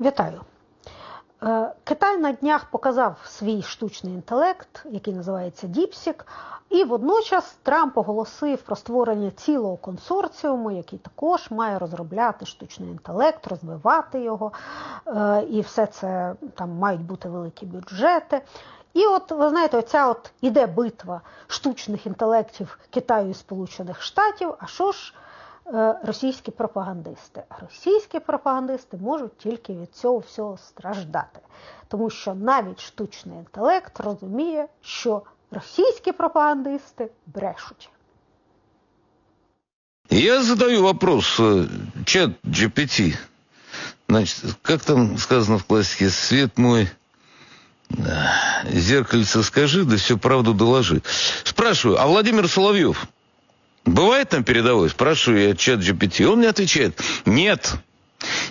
Вітаю. Е, Китай на днях показав свій штучний інтелект, який називається Діпсік, і водночас Трамп оголосив про створення цілого консорціуму, який також має розробляти штучний інтелект, розвивати його. Е, І все це там мають бути великі бюджети. І от ви знаєте, оця от іде битва штучних інтелектів Китаю і Сполучених Штатів. А що ж російські пропагандисти? Російські пропагандисти можуть тільки від цього всього страждати, тому що навіть штучний інтелект розуміє, що російські пропагандисти брешуть. Я задаю вопрос, э, чат GPT. Значит, как там сказано в классике, свет мой, э, зеркальце скажи, да всю правду доложи. Спрашиваю, а Владимир Соловьев бывает там передовой? Спрашиваю я чат GPT. Он мне отвечает, нет.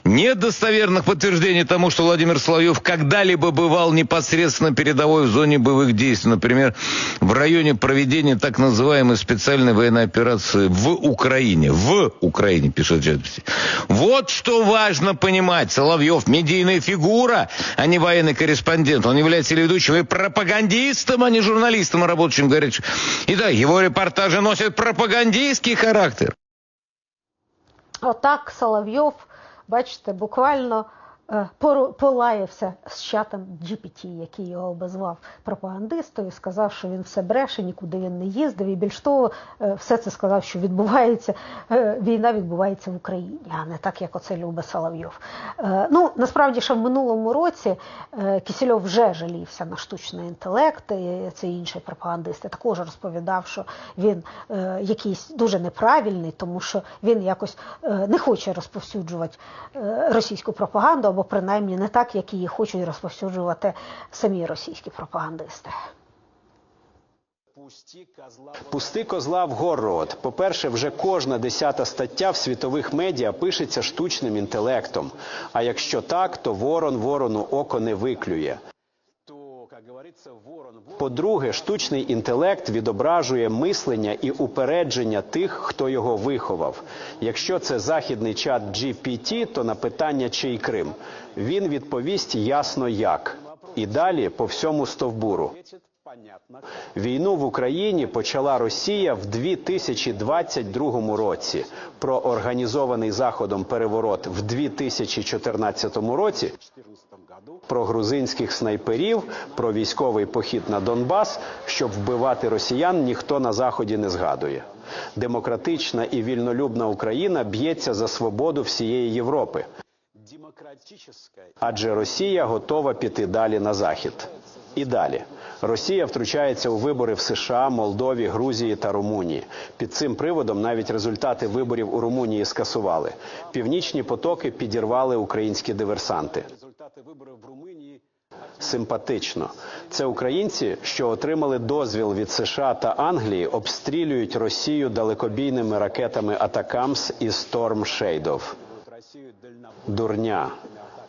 Нет достоверных подтверждений тому, что Владимир Соловьев когда-либо бывал непосредственно передовой в зоне боевых действий, например, в районе проведения так называемой специальной военной операции в Украине. В Украине, пишет Джетпси. Вот что важно понимать. Соловьев медийная фигура, а не военный корреспондент. Он является телеведущим и пропагандистом, а не журналистом, работающим горячим. Итак, его репортажи носят пропагандистский характер. Отак Соловйов, бачите, буквально полаявся з чатом GPT, який його обозвав пропагандистою, сказав, що він все бреше, нікуди він не їздив, і більш того, е, все це сказав, що відбувається, е, війна відбувається в Україні, а не так, як оце любить Соловйов. Е, Ну, насправді, ще в минулому році е, Кісельов вже жалівся на штучний інтелект, і це інший пропагандист, також розповідав, що він е, якийсь дуже неправильний, тому що він якось е, не хоче розповсюджувати е, російську пропаганду, або принаймні не так, як її хочуть розповсюджувати самі російські пропагандисти. Пусти козла в город. По-перше, вже кожна десята стаття в світових медіа пишеться штучним інтелектом. А якщо так, то ворон ворону око не виклює. То, як говориться, ворон По-друге, штучний інтелект відображує мислення і упередження тих, хто його виховав. Якщо це західний чат GPT, то на питання чий Крим він відповість ясно як. І далі по всьому стовбуру. Війну в Україні почала Росія в 2022 році. Про організований заходом переворот в 2014 році. Про грузинських снайперів, про військовий похід на Донбас, щоб вбивати росіян, ніхто на заході не згадує. Демократична і вільнолюбна Україна б'ється за свободу всієї Європи. Адже Росія готова піти далі на захід. І далі Росія втручається у вибори в США, Молдові, Грузії та Румунії. Під цим приводом навіть результати виборів у Румунії скасували. Північні потоки підірвали українські диверсанти. Результати виборів в Румунії симпатично. Це українці, що отримали дозвіл від США та Англії, обстрілюють Росію далекобійними ракетами Атакамс і Storm Shadow. Дурня.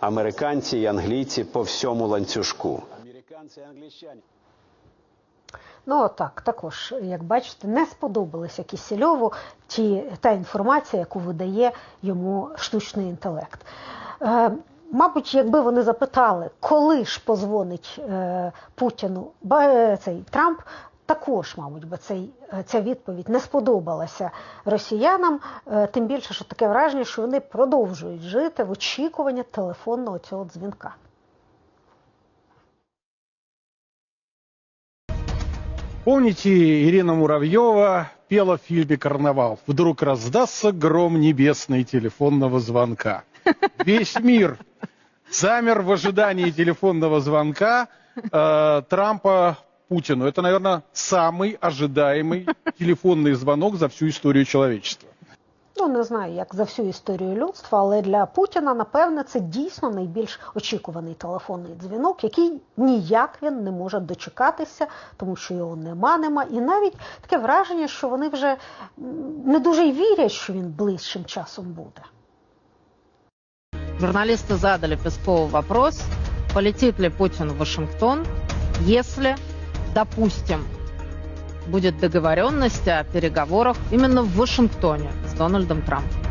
Американці і англійці по всьому ланцюжку. Ну отак, також, як бачите, не сподобалися Кісельову ті, та інформація, яку видає йому штучний інтелект. Мабуть, якби вони запитали, коли ж позвонить е, Путіну ба- е, цей Трамп, також, мабуть, би цей, е, ця відповідь не сподобалася росіянам, е, тим більше, що таке враження, що вони продовжують жити в очікуванні телефонного цього дзвінка. Помните, Ирина Муравьева пела в фильме «Карнавал». Вдруг раздастся гром небесный телефонного звонка. Весь мир замер в ожидании телефонного звонка э, Трампа Путину. Это, наверное, самый ожидаемый телефонный звонок за всю историю человечества. Ну, не знаю, як за всю історію людства, але для Путіна, напевне, це дійсно найбільш очікуваний телефонний дзвінок, який ніяк він не може дочекатися, тому що його нема, нема. І навіть таке враження, що вони вже м, не дуже й вірять, що він ближчим часом буде. Журналисты задали Пескову вопрос, полетит ли Путин в Вашингтон, если, допустим, будет договоренность о переговорах именно в Вашингтоне с Дональдом Трампом.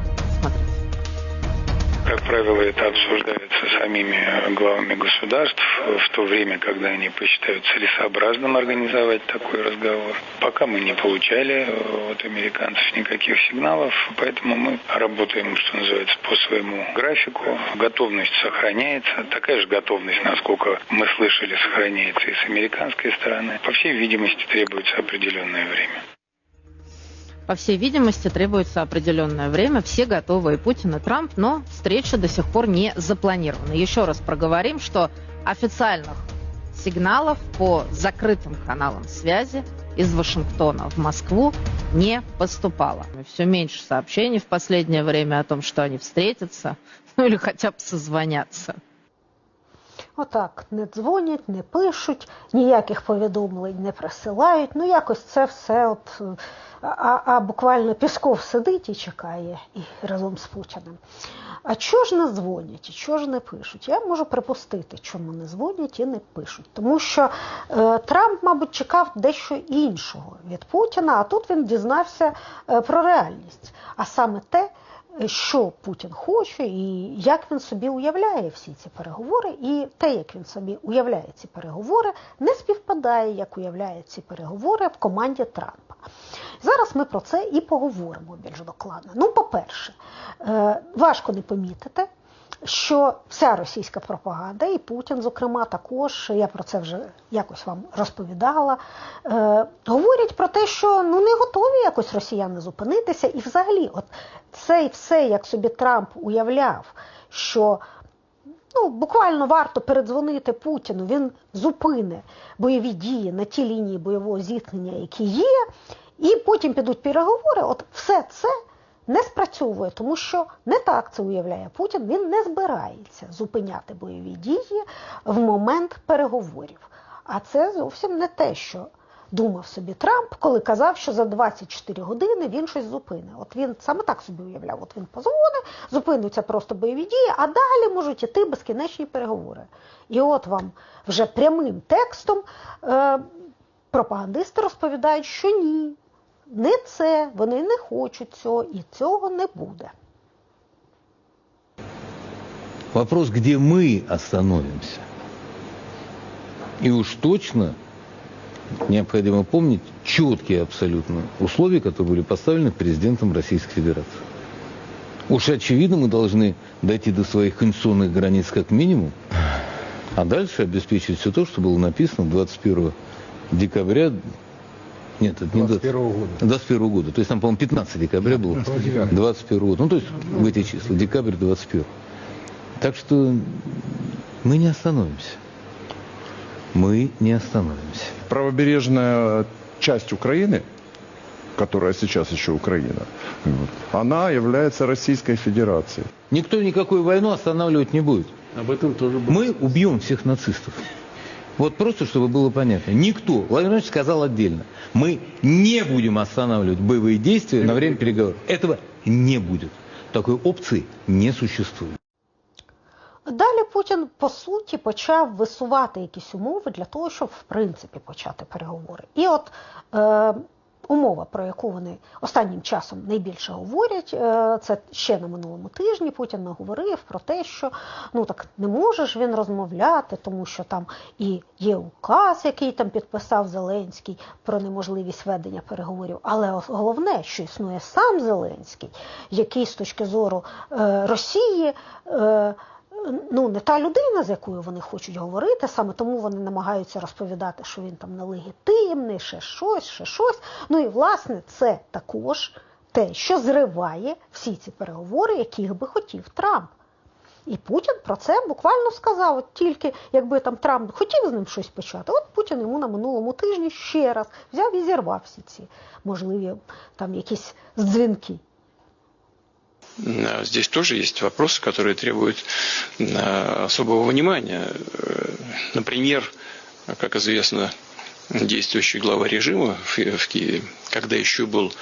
Как правило, это обсуждается самими главами государств в то время, когда они посчитают целесообразным организовать такой разговор. Пока мы не получали от американцев никаких сигналов, поэтому мы работаем, что называется, по своему графику. Готовность сохраняется. Такая же готовность, насколько мы слышали, сохраняется и с американской стороны. По всей видимости, требуется определенное время. По всей видимости, требуется определенное время. Все готовы, и Путин, и Трамп, но встреча до сих пор не запланирована. Еще раз проговорим, что официальных сигналов по закрытым каналам связи из Вашингтона в Москву не поступало. Все меньше сообщений в последнее время о том, что они встретятся, ну или хотя бы созвонятся. Отак не дзвонять, не пишуть, ніяких повідомлень не присилають. Ну якось це все от а, а буквально Пісков сидить і чекає і разом з Путіним. А чого ж не дзвонять, і чого ж не пишуть? Я можу припустити, чому не дзвонять і не пишуть. Тому що е, Трамп, мабуть, чекав дещо іншого від Путіна, а тут він дізнався е, про реальність. А саме те, що Путін хоче, і як він собі уявляє всі ці переговори, і те, як він собі уявляє ці переговори, не співпадає, як уявляє ці переговори в команді Трампа. Зараз ми про це і поговоримо більш докладно. Ну, по-перше, е, важко не помітити. Що вся російська пропаганда, і Путін, зокрема, також я про це вже якось вам розповідала, е, говорять про те, що ну не готові якось росіяни зупинитися, і взагалі, от це і все, як собі Трамп уявляв, що ну, буквально варто передзвонити Путіну, він зупине бойові дії на тій лінії бойового зіткнення, які є, і потім підуть переговори. От все це не спрацьовує, тому що не так це уявляє Путін. Він не збирається зупиняти бойові дії в момент переговорів. А це зовсім не те, що думав собі Трамп, коли казав, що за 24 години він щось зупинить. От він саме так собі уявляв. От він позвонить, зупинуться просто бойові дії, а далі можуть іти безкінечні переговори. І от вам вже прямим текстом е, пропагандисти розповідають, що ні. Не це, вони не хочуть цього, і цього не буде. Вопрос, где мы остановимся. И уж точно необходимо помнить четкие абсолютно условия, которые были поставлены президентом Российской Федерации. Уж очевидно, мы должны дойти до своих конституционных границ как минимум, а дальше обеспечить все то, что было написано 21 декабря нет, это не 21 -го года. 21 года. То есть там, по-моему, 15 декабря было. 21 года. Ну, то есть в эти числа. Декабрь 21. Так что мы не остановимся. Мы не остановимся. Правобережная часть Украины, которая сейчас еще Украина, она является Российской Федерацией. Никто никакую войну останавливать не будет. Об этом тоже было. Мы убьем всех нацистов. Вот просто, чтобы было понятно. Никто, Владимир Владимирович сказал отдельно, мы не будем останавливать боевые действия на время переговоров. Этого не будет. Такой опции не существует. Далі Путін по суті почав висувати якісь умови для того, щоб в принципі почати переговори. І от е, умова, про яку вони останнім часом найбільше говорять, е, це ще на минулому тижні Путін наговорив про те, що ну так не може ж він розмовляти, тому що там і є указ, який там підписав Зеленський про неможливість ведення переговорів. Але головне, що існує сам Зеленський, який з точки зору е, Росії. Е, ну, не та людина, з якою вони хочуть говорити, саме тому вони намагаються розповідати, що він там нелегітимний, ще щось, ще щось. Ну і власне це також те, що зриває всі ці переговори, яких би хотів Трамп. І Путін про це буквально сказав. От Тільки якби там Трамп хотів з ним щось почати, от Путін йому на минулому тижні ще раз взяв і зірвав всі ці можливі там якісь дзвінки. Здесь тоже есть вопросы, которые требуют особого внимания. Например, как известно, действующий глава режима в Киеве, когда еще был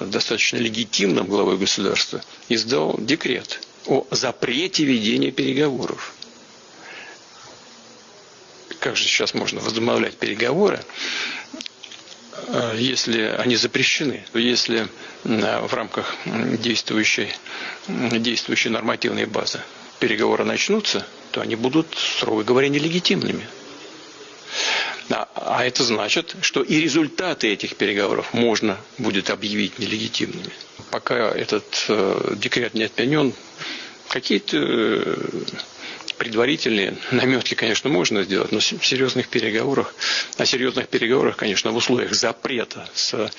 достаточно легитимным главой государства, издал декрет о запрете ведения переговоров. Как же сейчас можно возобновлять переговоры, э, если они запрещены, если э, в рамках действующей, действующей нормативной базы переговоры начнутся, то они будут, строго говоря, нелегитимными. А, а это значит, что и результаты этих переговоров можно будет объявить нелегитимными. Пока этот э, декрет не отменен, какие-то э, предварительные наметки, конечно, можно сделать, но в серьезных переговорах, на серьезных переговорах, конечно, в условиях запрета с,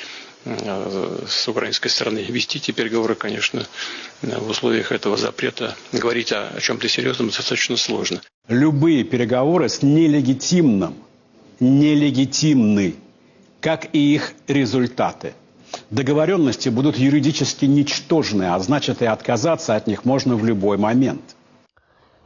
э, с украинской стороны вести эти переговоры, конечно, в условиях этого запрета говорить о, о чем-то серьезном достаточно сложно. Любые переговоры с нелегитимным нелегитимны, как и их результаты. Договоренности будут юридически ничтожны, а значит и отказаться от них можно в любой момент.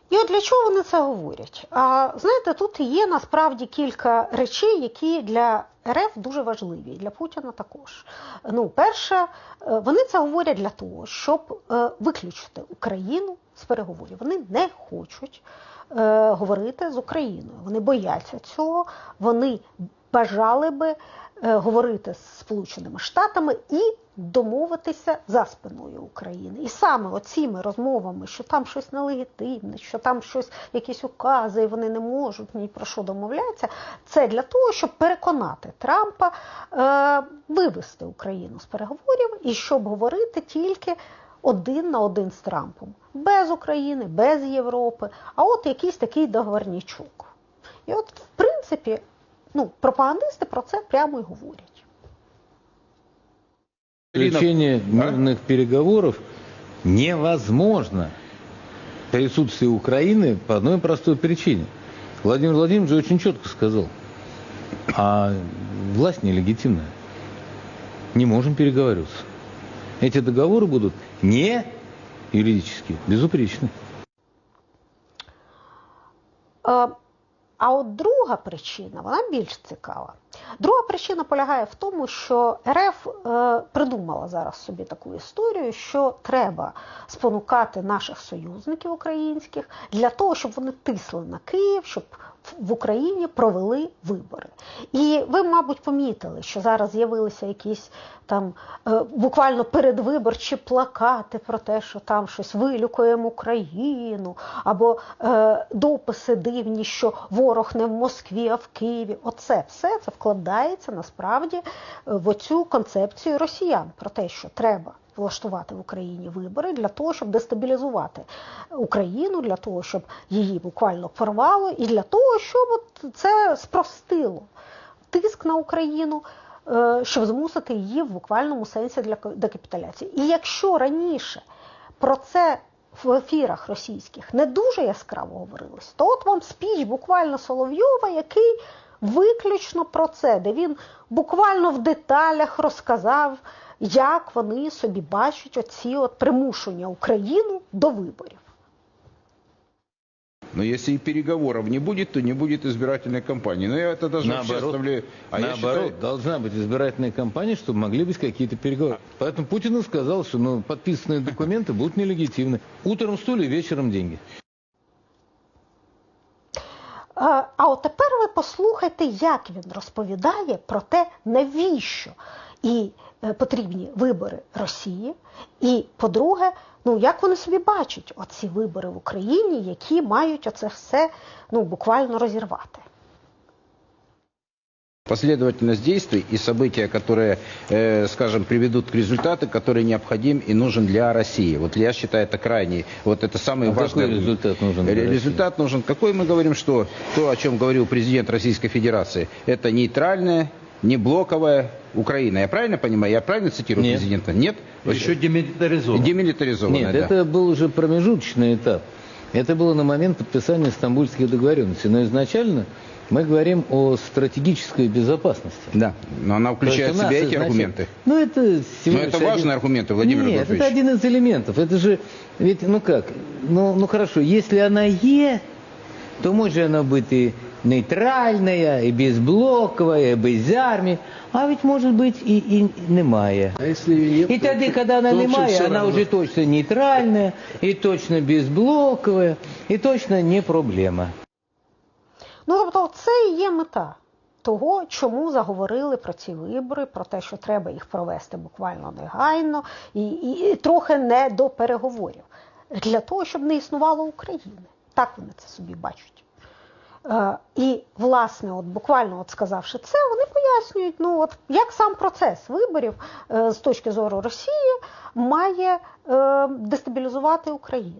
І от для чого вони це говорять? А знаєте, тут є насправді кілька речей, які для РФ дуже важливі, і для Путіна також. Ну, перше, е, вони це говорять для того, щоб е, виключити Україну з переговорів. Вони не хочуть е, говорити з Україною. Вони бояться цього, вони бажали би говорити з Сполученими Штатами і домовитися за спиною України. І саме оціми розмовами, що там щось нелегітимне, що там щось, якісь укази, і вони не можуть ні про що домовлятися, це для того, щоб переконати Трампа е, вивести Україну з переговорів і щоб говорити тільки один на один з Трампом, без України, без Європи, а от якийсь такий договорнічок. І от, в принципі, ну, пропагандисти про це прямо і говорять. Заключение мирных переговоров невозможно в присутствии Украины по одной простой причине. Владимир Владимирович очень четко сказал, а власть нелегитимная. Не можем переговариваться. Эти договоры будут не юридически безупречны. Е, А от друга причина, вона більш цікава. Друга причина полягає в тому, що РФ е, придумала зараз собі таку історію, що треба спонукати наших союзників українських для того, щоб вони тисли на Київ, щоб в- Україні провели вибори. І ви, мабуть, помітили, що зараз з'явилися якісь там е, буквально передвиборчі плакати про те, що там щось вилюкуємо Україну, або е, дописи дивні, що ворог не в Москві, а в Києві. Оце все це вкладається насправді е, в оцю концепцію росіян про те, що треба влаштувати в Україні вибори для того, щоб дестабілізувати Україну, для того, щоб її буквально порвало, і для того, щоб от це спростило тиск на Україну, е, щоб змусити її в буквальному сенсі для декапіталяції. І якщо раніше про це в ефірах російських не дуже яскраво говорилось, то от вам спіч буквально Соловйова, який виключно про це, де він буквально в деталях розказав, як вони собі бачать оці от примушення Україну до виборів. Но если и переговоров не будет, то не будет избирательной кампании. Но я это даже вообще Наоборот, оставляю. А я наоборот считаю- должна быть избирательная кампания, чтобы могли быть какие-то переговоры. Поэтому Путин и сказал, что ну, подписанные документы будут нелегитимны. Утром стулья, вечером деньги. Е, А от тепер ви послухайте, як він розповідає про те, навіщо і е, потрібні вибори Росії. І, по-друге, ну як вони собі бачать оці вибори в Україні, які мають оце все ну буквально розірвати. Последовательность действий и события, которые, э, скажем, приведут к результату, который необходим и нужен для России. Вот я считаю это крайне, вот это самый А важный какой результат нужен для Ре- России? Результат нужен. Какой мы говорим, что то, о чем говорил президент Российской Федерации, это нейтральная, не блоковая Украина. Я правильно понимаю? Я правильно цитирую Нет. президента? Нет? Еще демилитаризован. Демилитаризованная, Нет, да. это был уже промежуточный этап. Это было на момент подписания стамбульских договоренностей. Но изначально мы говорим о стратегической безопасности. Да, но она включает в себя эти изначально- аргументы. Ну, это Но это один- важные аргументы, Владимир Нет, Рудольфович. это один из элементов. Это же, ведь, ну как, ну, ну хорошо, если она е, то може она быть и нейтральная, и безблоковая, и без армии, а ведь может быть и, и немає. А если нет, И тогда, когда она то, немає, она равно. уже точно нейтральная, и точно безблоковая, и точно не проблема. Ну тобто, це і є мета. того, чому заговорили про ці вибори, про те, що треба їх провести буквально негайно і, і, і трохи не до переговорів, для того, щоб не існувало України. Так вони це собі бачать. Е, і, власне, от буквально от сказавши це, вони пояснюють, ну от як сам процес виборів е, з точки зору Росії має е, дестабілізувати Україну.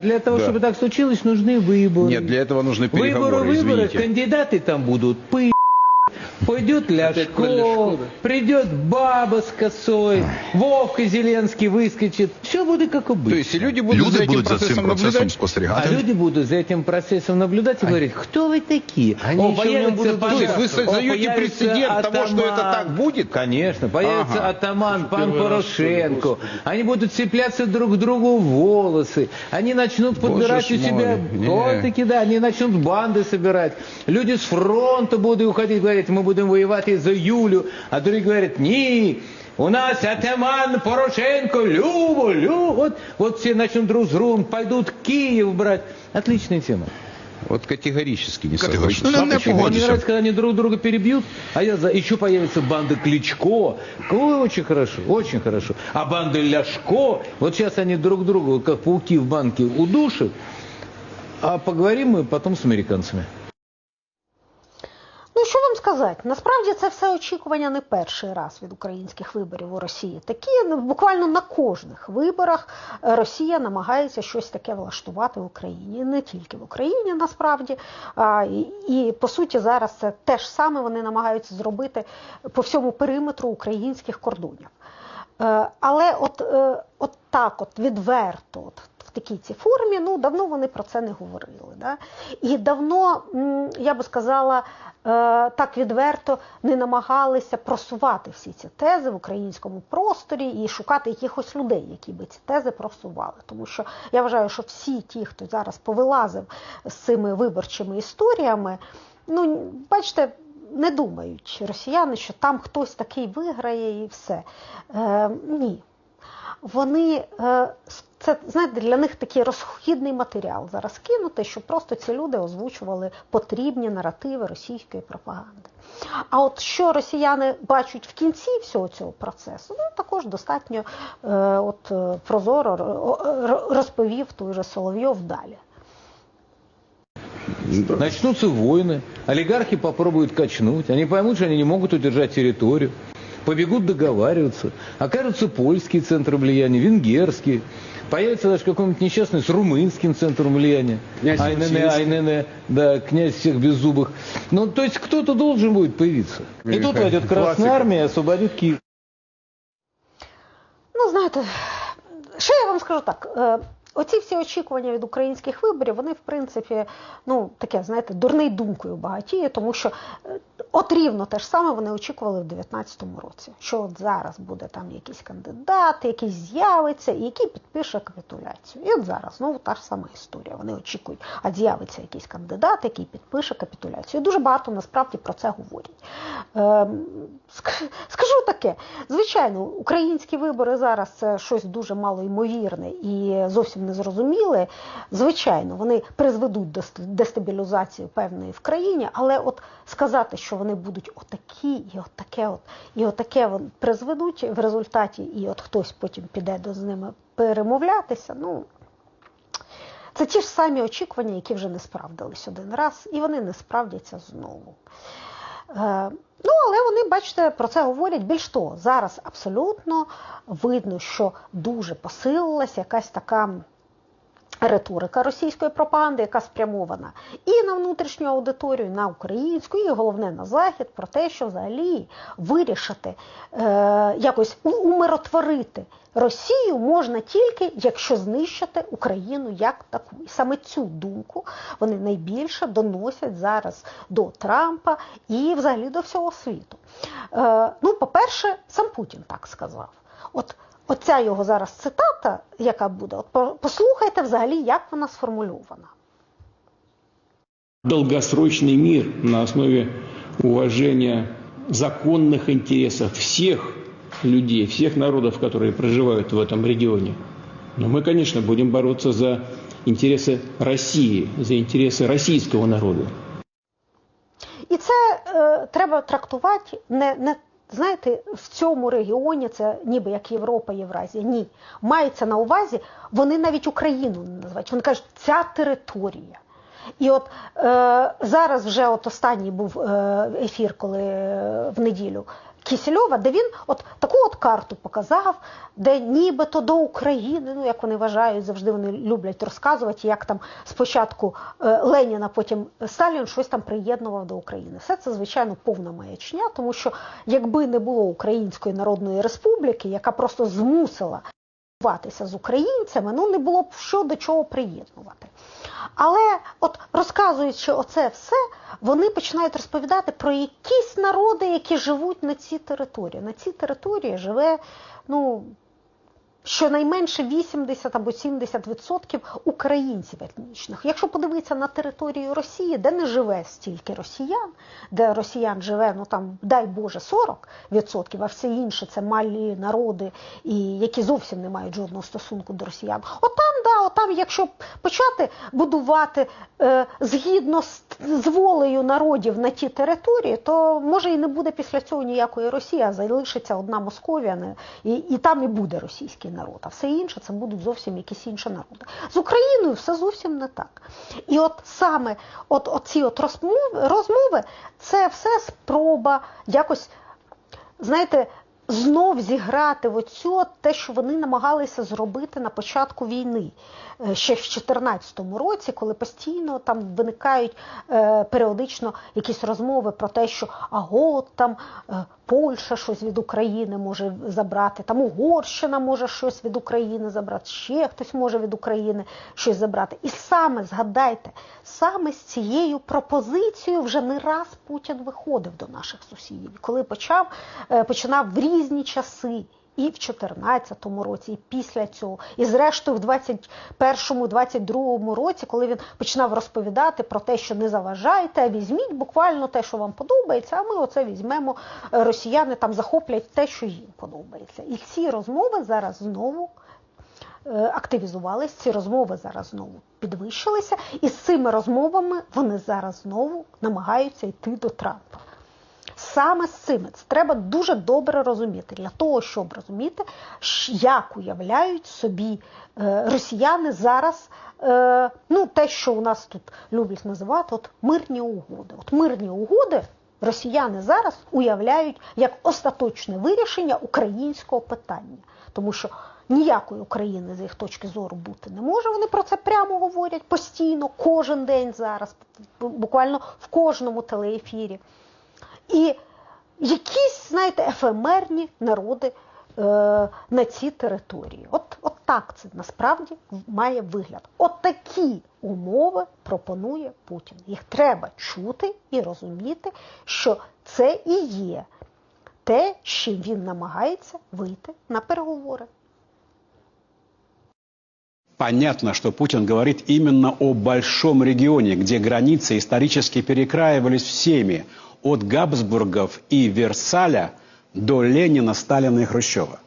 Для того, Да. чтобы так случилось, нужны выборы. Нет, для этого нужны Выборы, переговоры, выборы, извините. кандидаты там будут пы... Пойдет Ляшко, придет баба с косой, Вовка Зеленский выскочит. Все будет как обычно. То есть и люди будут Люди за этим будуть за процессом цим процесом наблюдать? А спостерігати. люди будут за этим процессом наблюдать и говорить, кто вы такие? Они еще в нем появится будут- То есть вы создаете прецедент того, что это так будет? Конечно, появится Ага. атаман, пан Порошенко. Они будут цепляться друг к другу в волосы. Они начнут Боже подбирать у ж себя... мой, не. Вот таки, да, они начнут банды собирать. Люди с фронта будут уходить, говорить, мы будем воевать и за Юлю. А другие говорят, не, у нас атаман Порошенко, Любо, Любо. Вот, вот все начнут друг с другом, пойдут Киев брать. Отличная тема. Вот категорически не согласен. Ну, не? Мне нравится, когда они друг друга перебьют, а я за... Еще появится банда Кличко. Ой, очень хорошо, очень хорошо. А банда Ляшко, вот сейчас они друг друга, как пауки в банке, удушат. А поговорим мы потом с американцами. Що вам сказати? Насправді це все очікування не перший раз від українських виборів у Росії. Такі ну, буквально на кожних виборах е, Росія намагається щось таке влаштувати в Україні. Не тільки в Україні, насправді. І, по суті, зараз це те ж саме вони намагаються зробити по всьому периметру українських кордонів. Е, Але от, е, от так, от відверто, от такій цій формі, ну давно вони про це не говорили. Да? І давно, я би сказала, е, так відверто не намагалися просувати всі ці тези в українському просторі і шукати якихось людей, які би ці тези просували. Тому що я вважаю, що всі ті, хто зараз повилазив з цими виборчими історіями, ну бачите. Не думають росіяни, що там хтось такий виграє і все. Е, ні. Вони е, це знаєте, для них такий розхідний матеріал зараз кинути, щоб просто ці люди озвучували потрібні наративи російської пропаганди. А от що росіяни бачать в кінці всього цього процесу, ну також достатньо е, от, е, прозоро ро- ро- розповів той же Соловйов далі. Начнутся войны, олигархи попробуют качнуть, они поймут, что они не могут удержать территорию, побегут договариваться, окажутся польские центры влияния, венгерские, появится даже какой-нибудь несчастный с румынским центром влияния. Князь Айнене. Айнене, да, князь всех беззубых. Ну, то есть кто-то должен будет появиться. И тут войдет Красная Армия и освободит Киев. Ну, знаєте, що я вам скажу так. Оці всі очікування від українських виборів, вони, в принципі, ну, таке, знаєте, дурний думкою багатіє, тому що е, от рівно те ж саме вони очікували в 2019 році. Що от зараз буде там якийсь кандидат, який з'явиться і який підпише капітуляцію. І от зараз знову та ж сама історія. Вони очікують, а з'явиться якийсь кандидат, який підпише капітуляцію. І дуже багато насправді про це говорять. Ем, Скажу таке, звичайно, українські вибори зараз це щось дуже малоймовірне і зовсім незрозуміле. Звичайно, вони призведуть до дестабілізації певної в країні, але от сказати, що вони будуть отакі і отаке, от, і отаке вон призведуть в результаті, і от хтось потім піде до з ними перемовлятися, ну. Це ті ж самі очікування, які вже не справдились один раз, і вони не справдяться знову. Е, Ну, але вони, бачите, про це говорять. Більш того, зараз абсолютно видно, що дуже посилилася якась така риторика російської пропаганди, яка спрямована і на внутрішню аудиторію, і на українську, і головне на захід, про те, що взагалі вирішити, е, якось умиротворити Росію можна тільки, якщо знищити Україну як таку. І саме цю думку вони найбільше доносять зараз до Трампа і взагалі до всього світу. Е, ну, по-перше, сам Путін так сказав. От Оця його зараз цитата, яка буде, от по- послухайте взагалі, як вона сформульована. долгосрочный мир на основе уважения законных интересов всех людей, всех народов, которые проживают в этом регионе. Но мы, конечно, будем бороться за интересы России, за интересы российского народа. І це е, треба трактувати не, не знаєте, в цьому регіоні це ніби як Європа, Євразія. Ні. Мається на увазі, вони навіть Україну не називають. Вони кажуть, ця територія. І от е, зараз вже от останній був е, ефір, коли е, в неділю Кісельова, де він от таку от карту показав, де нібито до України, ну як вони вважають, завжди вони люблять розказувати, як там спочатку е, Леніна, потім Сталін щось там приєднував до України. Все це, звичайно, повна маячня, тому що якби не було Української Народної Республіки, яка просто змусила з українцями, ну не було б що до чого приєднувати. Але от розказуючи оце все, вони починають розповідати про якісь народи, які живуть на цій території. На цій території живе ну, щонайменше 80 або 70% українців етнічних. Якщо подивитися на територію Росії, де не живе стільки росіян, де росіян живе, ну там, дай Боже, 40%, а все інше це малі народи, і які зовсім не мають жодного стосунку до росіян. Отам, да, отам, якщо почати будувати е, згідно з, з волею народів на ті території, то може і не буде після цього ніякої Росії, а залишиться одна Московія, і, і там і буде російський народ, а все інше це будуть зовсім якісь інші народи. З Україною все зовсім не так. І от саме от, оці от розмови, розмови це все спроба якось, знаєте, знов зіграти в оцю те, що вони намагалися зробити на початку війни. Е, ще в 2014 році, коли постійно там виникають е, періодично якісь розмови про те, що а от там е, Польща щось від України може забрати, там Угорщина може щось від України забрати, ще хтось може від України щось забрати. І саме згадайте, саме з цією пропозицією вже не раз Путін виходив до наших сусідів, коли почав починав в різні часи і в 2014 році, і після цього, і зрештою в 2021-2022 році, коли він починав розповідати про те, що не заважайте, візьміть буквально те, що вам подобається, а ми оце візьмемо, е, росіяни там захоплять те, що їм подобається. І ці розмови зараз знову. Е, активізувались, ці розмови зараз знову підвищилися, і з цими розмовами вони зараз знову намагаються йти до Трампа. Саме з цими це треба дуже добре розуміти для того, щоб розуміти, як уявляють собі е, росіяни зараз. Е, ну, те, що у нас тут люблять називати, от мирні угоди. От мирні угоди росіяни зараз уявляють як остаточне вирішення українського питання, тому що ніякої України з їх точки зору бути не може. Вони про це прямо говорять постійно, кожен день зараз, буквально в кожному телеефірі. І якісь, знаєте, ефемерні народи е, на цій території. От, от так це насправді має вигляд. От такі умови пропонує Путін. Їх треба чути і розуміти, що це і є те, з чим він намагається вийти на переговори. Понятно, что Путин говорит именно о большом регионе, где границы исторически перекраивались всеми – от Габсбургов и Версаля до Ленина, Сталина и Хрущева.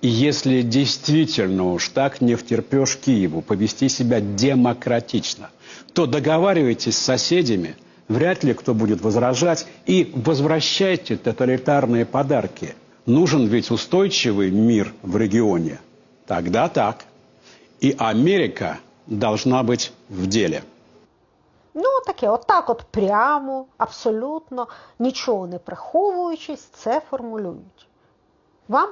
И если действительно уж так не втерпешь Киеву повести себя демократично, то договаривайтесь с соседями, вряд ли кто будет возражать, и возвращайте тоталитарные подарки. Нужен ведь устойчивый мир в регионе. Тогда так. И Америка должна быть в деле. Ну, таке, отак, от прямо, абсолютно, нічого не приховуючись, це формулюють. Вам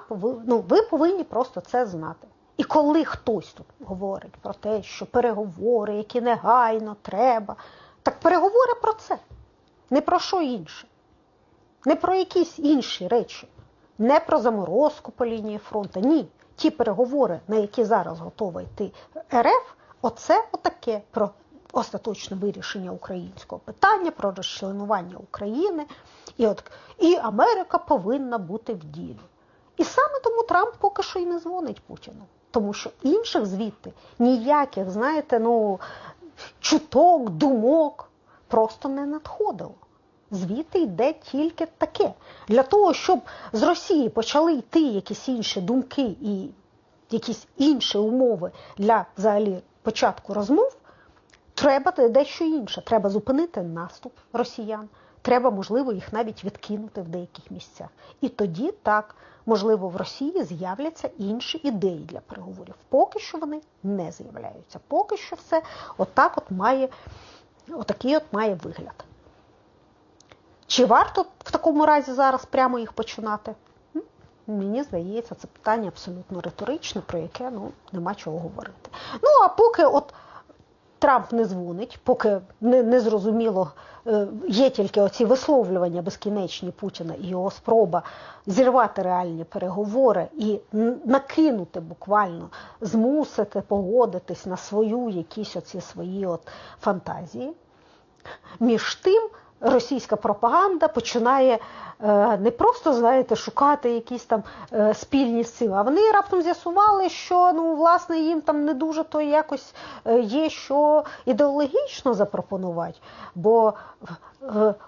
ну, Ви повинні просто це знати. І коли хтось тут говорить про те, що переговори, які негайно треба, так переговори про це. Не про що інше. Не про якісь інші речі, не про заморозку по лінії фронту. Ні. Ті переговори, на які зараз готова йти РФ, оце отаке про остаточне вирішення українського питання, про розчленування України. І от, і Америка повинна бути в ділі. І саме тому Трамп поки що й не дзвонить Путіну. Тому що інших звідти ніяких, знаєте, ну, чуток, думок просто не надходило. Звідти йде тільки таке. Для того, щоб з Росії почали йти якісь інші думки і якісь інші умови для взагалі початку розмов, Треба дещо інше. Треба зупинити наступ росіян. треба, можливо, їх навіть відкинути в деяких місцях. І тоді так, можливо, в Росії з'являться інші ідеї для переговорів. Поки що вони не з'являються. Поки що все отак от має, отакий от має вигляд. Чи варто в такому разі зараз прямо їх починати? Мені здається, це питання абсолютно риторичне, про яке ну, нема чого говорити. Ну, а поки от Трамп не дзвонить, поки не, не зрозуміло, е, є тільки оці висловлювання безкінечні Путіна і його спроба зірвати реальні переговори і накинути буквально, змусити погодитись на свою якісь оці свої от фантазії. Між тим російська пропаганда починає е, не просто знаєте, шукати якісь там е, спільні сили, а вони раптом з'ясували, що ну, власне їм там не дуже то якось е, є що ідеологічно запропонувати. Бо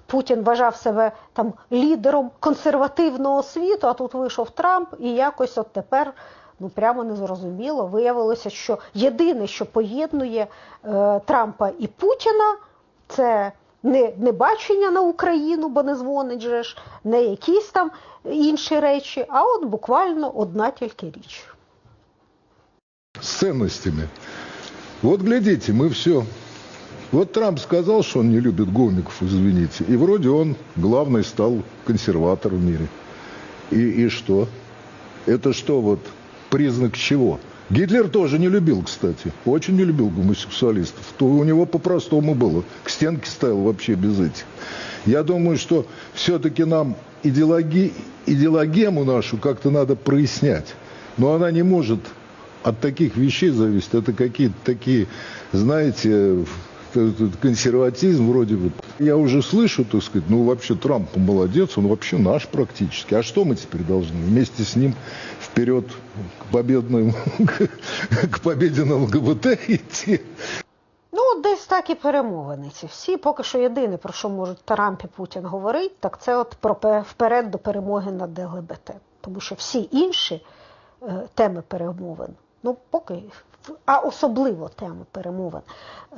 Путін вважав себе там лідером консервативного світу, а тут вийшов Трамп, і якось от тепер. Ну, прямо незрозуміло. Виявилося, що єдине, що поєднує е, Трампа і Путіна, це не не бачення на Україну, бо не дзвонить же ж, не якісь там інші речі, а от буквально одна тільки річ. С ценностями. Вот глядите, мы все. Вот Трамп сказал, что он не любит гомиков, извините. И вроде он главный стал консерватор в мире. И, и что? Это что вот признак чего? Гитлер тоже не любил, кстати. Очень не любил гомосексуалистов. То у него по-простому было. К стенке ставил вообще без этих. Я думаю, что все-таки нам идеологи, идеологему нашу как-то надо прояснять. Но она не может от таких вещей зависеть. Это какие-то такие, знаете, консерватизм вроде бы. Я уже слышу, так сказать, ну вообще Трамп молодец, он вообще наш практически. А что мы теперь должны? Вместе с ним вперед к победному, к победе на ЛГБТ йти? Ну, десь так і перемовини ці всі. Поки що єдине, про що можуть Трамп і Путін говорити, так це от про вперед до перемоги над ЛГБТ. Тому що всі інші е, теми перемовин, ну поки а особливо теми перемовин,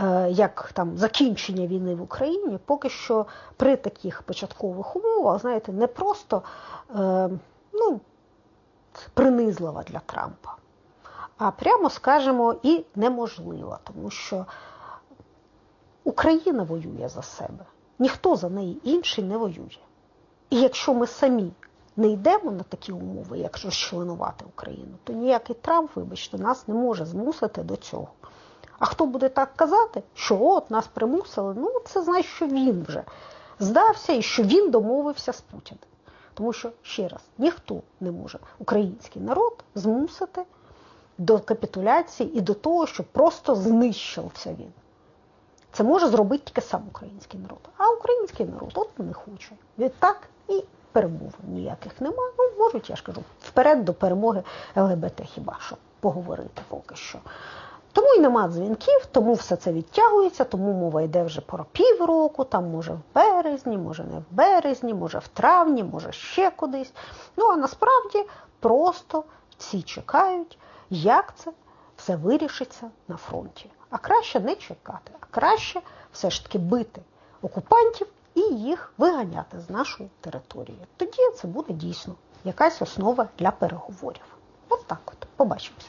е, як там закінчення війни в Україні, поки що при таких початкових умовах, знаєте, не просто е, ну, принизлива для Трампа, а прямо скажемо і неможлива, тому що Україна воює за себе, ніхто за неї інший не воює. І якщо ми самі не йдемо на такі умови, як розчленувати Україну, то ніякий Трамп, вибачте, нас не може змусити до цього. А хто буде так казати, що от нас примусили, ну це значить, що він вже здався і що він домовився з Путіним. Тому що, ще раз, ніхто не може український народ змусити до капітуляції і до того, щоб просто знищився він. Це може зробити тільки сам український народ. А український народ от не хоче. Відтак і перемовин ніяких нема. Ну, можуть, я ж кажу, вперед до перемоги ЛГБТ хіба що поговорити поки що. Тому й нема дзвінків, тому все це відтягується, тому мова йде вже про півроку, там може в березні, може не в березні, може в травні, може ще кудись. Ну а насправді просто всі чекають, як це все вирішиться на фронті. А краще не чекати, а краще все ж таки бити окупантів і їх виганяти з нашої території. Тоді це буде дійсно якась основа для переговорів. От так от. Побачимося.